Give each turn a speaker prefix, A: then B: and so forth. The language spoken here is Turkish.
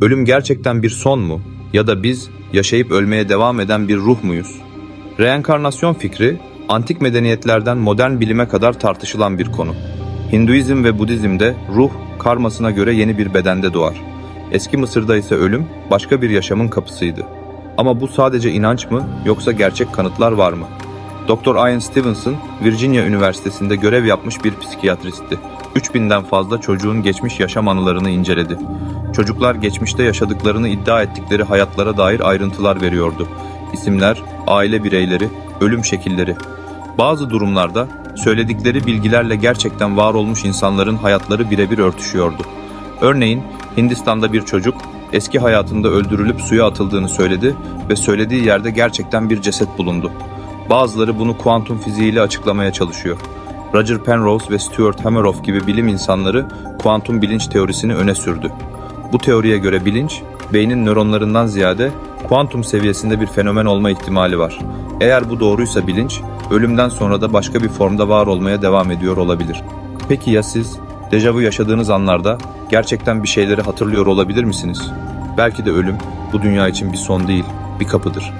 A: Ölüm gerçekten bir son mu? Ya da biz yaşayıp ölmeye devam eden bir ruh muyuz? Reenkarnasyon fikri, antik medeniyetlerden modern bilime kadar tartışılan bir konu. Hinduizm ve Budizm'de ruh, karmasına göre yeni bir bedende doğar. Eski Mısır'da ise ölüm, başka bir yaşamın kapısıydı. Ama bu sadece inanç mı, yoksa gerçek kanıtlar var mı? Dr. Ian Stevenson, Virginia Üniversitesi'nde görev yapmış bir psikiyatristti. 3000'den fazla çocuğun geçmiş yaşam anılarını inceledi. Çocuklar geçmişte yaşadıklarını iddia ettikleri hayatlara dair ayrıntılar veriyordu. İsimler, aile bireyleri, ölüm şekilleri. Bazı durumlarda söyledikleri bilgilerle gerçekten var olmuş insanların hayatları birebir örtüşüyordu. Örneğin Hindistan'da bir çocuk eski hayatında öldürülüp suya atıldığını söyledi ve söylediği yerde gerçekten bir ceset bulundu. Bazıları bunu kuantum fiziğiyle açıklamaya çalışıyor. Roger Penrose ve Stuart Hameroff gibi bilim insanları kuantum bilinç teorisini öne sürdü. Bu teoriye göre bilinç, beynin nöronlarından ziyade kuantum seviyesinde bir fenomen olma ihtimali var. Eğer bu doğruysa bilinç, ölümden sonra da başka bir formda var olmaya devam ediyor olabilir. Peki ya siz? Dejavu yaşadığınız anlarda gerçekten bir şeyleri hatırlıyor olabilir misiniz? Belki de ölüm bu dünya için bir son değil, bir kapıdır.